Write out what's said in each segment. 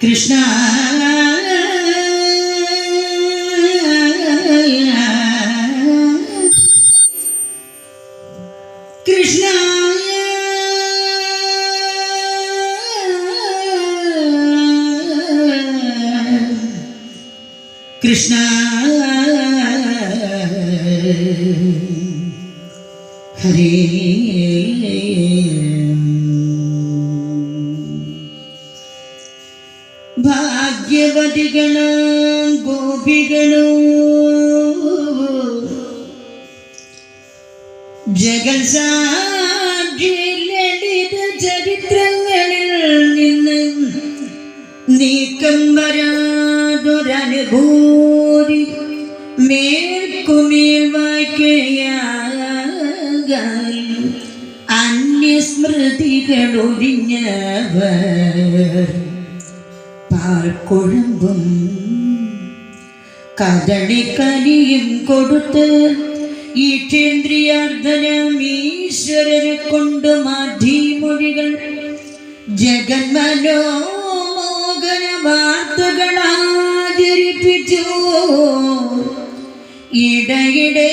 കൃഷ്ണ കൃഷ്ണ കൃഷ്ണ ഹരേ. ഭാഗ്യവതികള ജഗൽ ലളിത ചരിത്രങ്ങളിൽ നിന്ന് നീക്കം വരാതൊരനുഭൂതി അന്യസ്മൃതികൾ കലിയും പാൽക്കൊഴുമ്പും കദളിക്കനിയും കൊടുത്ത് ഈക്ഷേന്ദ്രിയാർദ്ധനം ഈശ്വരനെ കൊണ്ട് മാധ്യമൊഴികൾ ജഗന്മനോമോഹന വാർത്തകൾ ആചരിപ്പിച്ചു ഇടയിടെ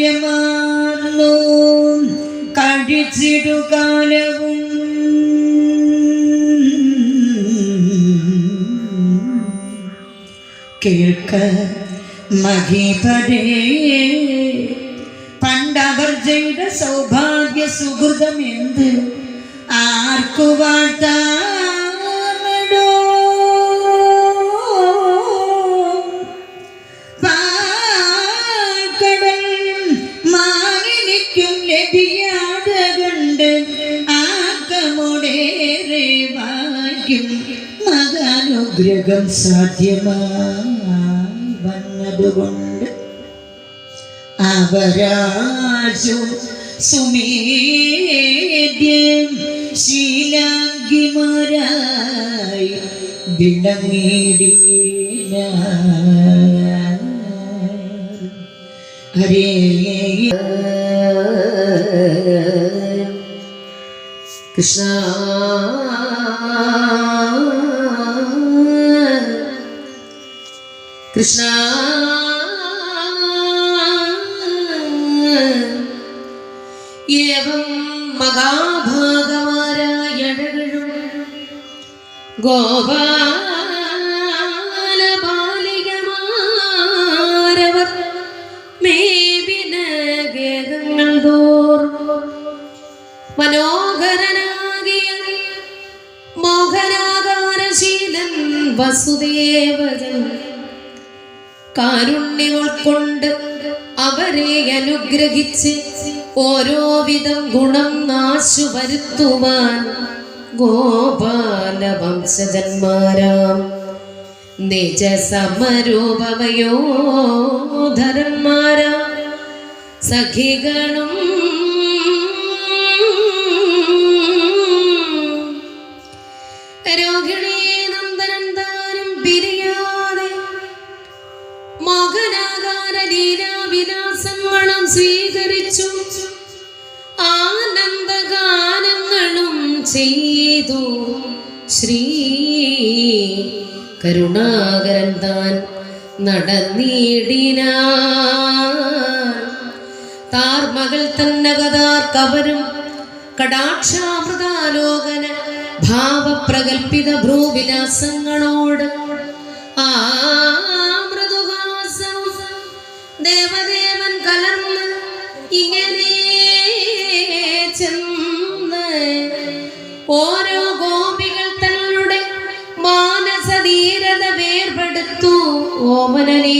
താൽപര്യമാർന്നു കഴിച്ചിടുകാലവും കേൾക്ക മഹീപരേ പണ്ടവർ ചെയ്ത സൗഭാഗ്യ സുഹൃതം എന്ത് ആർക്കു വാഴ്ത്താമടോ മാനിനിക്കും ലഭിയാതെ കണ്ട് ആക്കമുടേറെ ഭാഗ്യം മകാനുഗ്രഹം സാധ്യമായി വന്നതുകൊണ്ട് അവരാശു സുമേദ്യം ശീലാംഗിമാരായി വിളങ്ങിടീന ഹരേ കൃഷ്ണ. കൃഷ്ണ. ഏവം മഹാഭാഗമാരായ അഴകളും ഗോപാല ബാലികമാരവർ മേവിന ഗേദങ്ങൾ തോറും മനോഹരനാകിയ മോഹനാകാരശീലൻ വസുദേവജൻ ഉൾക്കൊണ്ട് കൊണ്ട് അവരെ അനുഗ്രഹിച്ച് ഓരോ വിധം ഗുണം നാശു വരുത്തുവാൻ ഗോപാല വംശജന്മാരാം നിജ സമരൂപവയോധരന്മാരാം സഖികളും രോഹിണി ചെയ്തു. ശ്രീ കരുണാകരൻ താൻ നടന്നിടിന താർമകൾ തന്നെ കവരും കടാക്ഷാമൃതാലോകന ഭാവപ്രകൽപിത ഭ്രൂവിലാസങ്ങളോട് ആ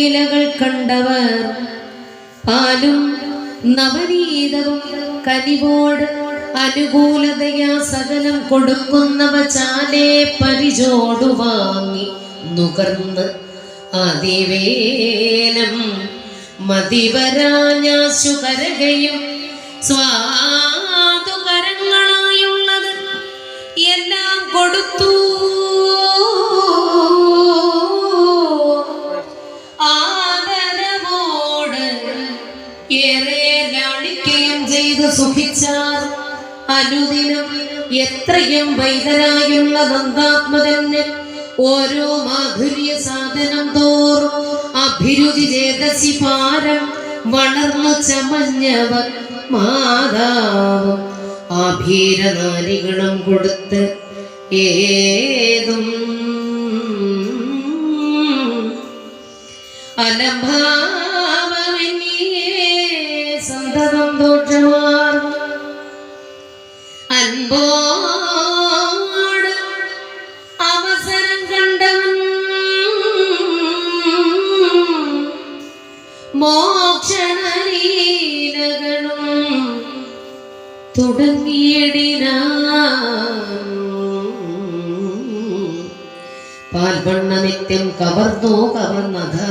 ഓമനലീലകൾ കണ്ടവർ. പാലും നവനീതവും കനിവോട് അനുകൂലതയാ സകലം കൊടുക്കുന്നവ ചാലേ പരിചോടു വാങ്ങി നുകർന്ന് അതിവേലം മതിവരാഞ്ഞാശു കരകയും സ്വാതുകരങ്ങളായുള്ളത് എല്ലാം കൊടുത്തു. സുഖിച്ചാർ അനുദിനം എത്രയും വൈതനായുള്ള നന്ദാത്മകന് ഓരോ മാധുര്യ സാധനം തോറും അഭിരുചി ചേതസി പാരം വളർന്നു ചമഞ്ഞവർ മാതാവും. ആഭീരനാരികളും കൊടുത്ത് ഏതും അലംഭാവമെന്നിയേ പാൽവണ്ണ നിത്യം കവർന്നോ കവർന്നത്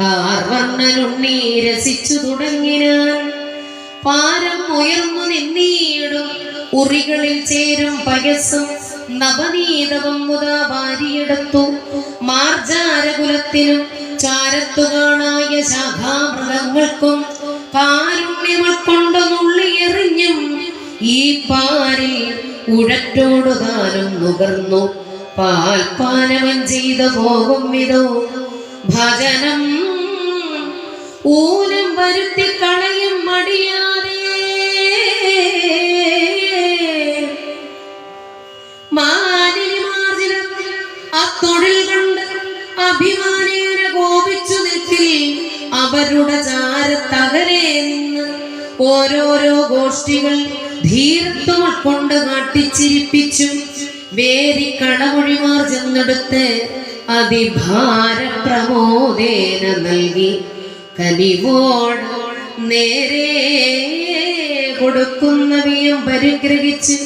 കാർവർണനുണ്ണി രസിച്ചു തുടങ്ങിനാൻ പാരം ഉയർന്നു നിന്നീടും ഉറികളിൽ ചേരും പയസ്സും നവനീതവം മുതാ വാരിയെടുത്തു. മാർജാരകുലത്തിനും ചാരത്തു കാണായ ശാഖാമൃഗങ്ങൾക്കും കാരുണ്യമൾ കൊണ്ടു നുള്ളിയെറിഞ്ഞും ഈ പാരിൽ ഉഴറ്റോടു താനും പാൽ പാൽപാനവൻ ചെയ്ത പോകും വിധോ ഭജനം ഊനം വരുത്തി കളയും മടിയാതെ. മാലിന്യമാർജിതത്തിൽ അത്തൊഴിൽ കണ്ട് അഭിമാനേന കോപിച്ചു നിൽക്കിൽ അവരുടെ ചാരത്തകരെ ഓരോരോ ഗോഷ്ഠികൾ ധീരത്വം കൊണ്ട് നാട്ടിച്ചിരിപ്പിച്ചു. വേരി കടമൊഴിമാർ ചെന്നെടുത്ത് അതിഭാരപ്രമോദേന നൽകി. കനിവോട് നേരെ കൊടുക്കുന്നവയും പരിഗ്രഹിച്ച്